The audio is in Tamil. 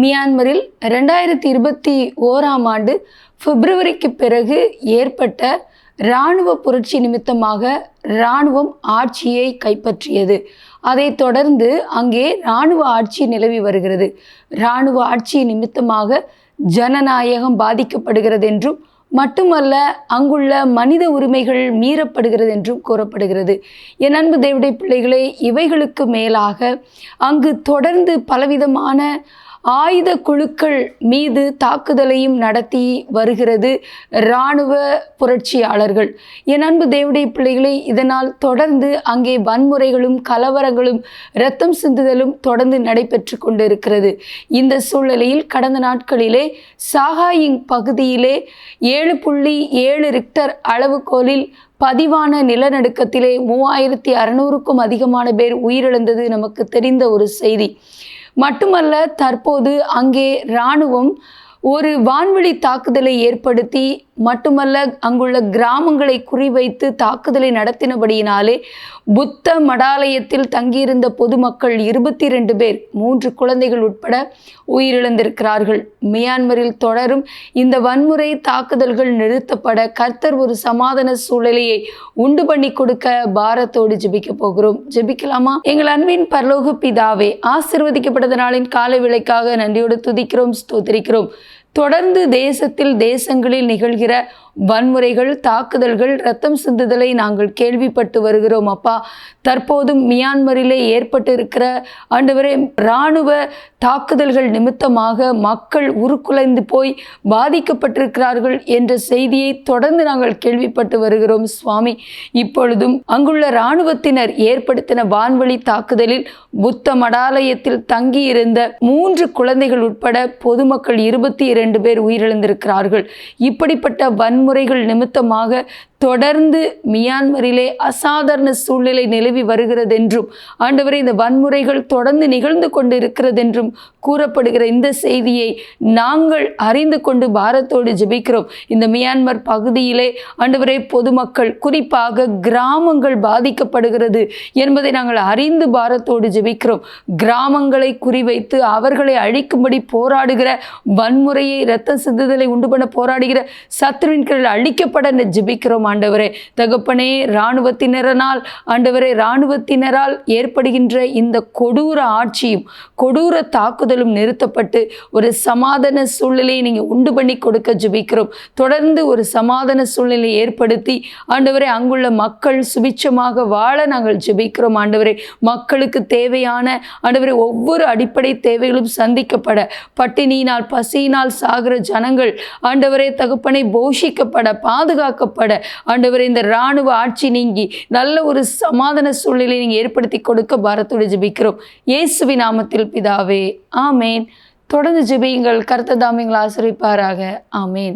மியான்மரில் ரெண்டாயிரத்தி இருபத்தி ஓராம் ஆண்டு பிப்ரவரிக்கு பிறகு ஏற்பட்ட இராணுவ புரட்சி நிமித்தமாக இராணுவம் ஆட்சியை கைப்பற்றியது. அதைத் தொடர்ந்து அங்கே இராணுவ ஆட்சி நிலவி வருகிறது. இராணுவ ஆட்சி நிமித்தமாக ஜனநாயகம் பாதிக்கப்படுகிறது என்றும் மட்டுமல்ல அங்குள்ள மனித உரிமைகள் மீறப்படுகிறது என்றும் கூறப்படுகிறது. என் அன்பு தேவடைய பிள்ளைகளே இவைகளுக்கு மேலாக அங்கு தொடர்ந்து பலவிதமான ஆயுத குழுக்கள் மீது தாக்குதலையும் நடத்தி வருகிறது இராணுவ புரட்சியாளர்கள். என் அன்பு தேவடைய பிள்ளைகளை இதனால் தொடர்ந்து அங்கே வன்முறைகளும் கலவரங்களும் இரத்தம் சிந்துதலும் தொடர்ந்து நடைபெற்று கொண்டிருக்கிறது. இந்த சூழ்நிலையில் கடந்த நாட்களிலே சாகாயிங் பகுதியிலே ஏழு புள்ளி ஏழு ரிக்டர் அளவுகோலில் பதிவான நிலநடுக்கத்திலே மூவாயிரத்தி அறநூறுக்கும் அதிகமான பேர் உயிரிழந்தது நமக்கு தெரிந்த ஒரு செய்தி. மட்டுமல்ல தற்போது அங்கே இராணுவம் ஒரு வான்வெளி தாக்குதலை ஏற்படுத்தி மட்டுமல்ல அங்குள்ள கிராமங்களை குறிவைத்து தாக்குதலை நடத்தினபடியினாலே புத்த மடாலயத்தில் தங்கியிருந்த பொதுமக்கள் இருபத்தி ரெண்டு பேர் மூன்று குழந்தைகள் உட்பட உயிரிழந்திருக்கிறார்கள். மியான்மரில் தொடரும் இந்த வன்முறை தாக்குதல்கள் நிறுத்தப்பட கர்த்தர் ஒரு சமாதான சூழ்நிலையை உண்டு பண்ணி கொடுக்க பாரத்தோடு ஜெபிக்க போகிறோம். ஜெபிக்கலாமா? எங்கள் அன்பின் பரலோக பிதாவே ஆசிர்வதிக்கப்பட்டத நாளின் காலை விலைக்காக நன்றியோடு துதிக்கிறோம் ஸ்தோத்திரிக்கிறோம். தொடர்ந்து தேசத்தில் தேசங்களில் நிகழ்கிற வன்முறைகள் தாக்குதல்கள் ரத்தம் சிந்துதலை நாங்கள் கேள்விப்பட்டு வருகிறோம் அப்பா. தற்போதும் மியான்மரிலே ஏற்பட்டு இருக்கிற ஆண்டவரே இராணுவ தாக்குதல்கள் நிமித்தமாக மக்கள் உருக்குலைந்து போய் பாதிக்கப்பட்டிருக்கிறார்கள் என்ற செய்தியை தொடர்ந்து நாங்கள் கேள்விப்பட்டு வருகிறோம் சுவாமி. இப்பொழுதும் அங்குள்ள இராணுவத்தினர் ஏற்படுத்தின வான்வழி தாக்குதலில் புத்த மடாலயத்தில் தங்கியிருந்த மூன்று குழந்தைகள் உட்பட பொதுமக்கள் இருபத்தி இரண்டு பேர் உயிரிழந்திருக்கிறார்கள். இப்படிப்பட்ட வன் வன்முறைகள் நிமித்தமாக தொடர்ந்து மியான்மரிலே அசாதாரண சூழ்நிலை நிலவி வருகிறது என்றும் இந்த வன்முறைகள் தொடர்ந்து நிகழ்ந்து கொண்டு என்றும் கூறப்படுகிற இந்த செய்தியை நாங்கள் அறிந்து கொண்டு பாரத்தோடு ஜெபிக்கிறோம். இந்த மியான்மர் பகுதியிலே ஆண்டவரே பொதுமக்கள் குறிப்பாக கிராமங்கள் பாதிக்கப்படுகிறது என்பதை நாங்கள் அறிந்து பாரத்தோடு ஜெபிக்கிறோம். கிராமங்களை குறிவைத்து அவர்களை அழிக்கும்படி போராடுகிற வன்முறையை இரத்த சிந்துதலை உண்டு பண்ண போராடுகிற சத்ருவின் கீழ் அழிக்கப்பட ஜெபிக்கிறோம் ஆண்டவரே. தகப்பனே இராணுவத்தினரனால் ஆண்டவரே இராணுவத்தினரால் ஏற்படுகின்ற இந்த கொடூர ஆட்சியும் கொடூர தாக்குதலும் நிறுத்தப்பட்டு ஒரு சமாதான சூழ்நிலையை நீங்கள் உண்டு பண்ணி கொடுக்க ஜெபிக்கிறோம். தொடர்ந்து ஒரு சமாதான சூழ்நிலையை ஏற்படுத்தி ஆண்டவரே அங்குள்ள மக்கள் சுபிச்சமாக வாழ நாங்கள் ஜெபிக்கிறோம் ஆண்டவரே. மக்களுக்கு தேவையான ஆண்டவரே ஒவ்வொரு அடிப்படை தேவைகளும் சந்திக்கப்பட பட்டினியினால் பசியினால் சாகிற ஜனங்கள் ஆண்டவரே தகப்பனை போஷிக்கப்பட பாதுகாக்கப்பட ஆண்டவர் இந்த இராணுவ ஆட்சி நீங்கி நல்ல ஒரு சமாதான சூழ்நிலையை நீங்கள் ஏற்படுத்தி கொடுக்க பாரத்தோடு ஜெபிக்கிறோம். இயேசுவி நாமத்தில் பிதாவே ஆமேன். தொடர்ந்து ஜெபியுங்கள். கருத்ததாமியங்களை ஆசிரிப்பாராக. ஆமேன்.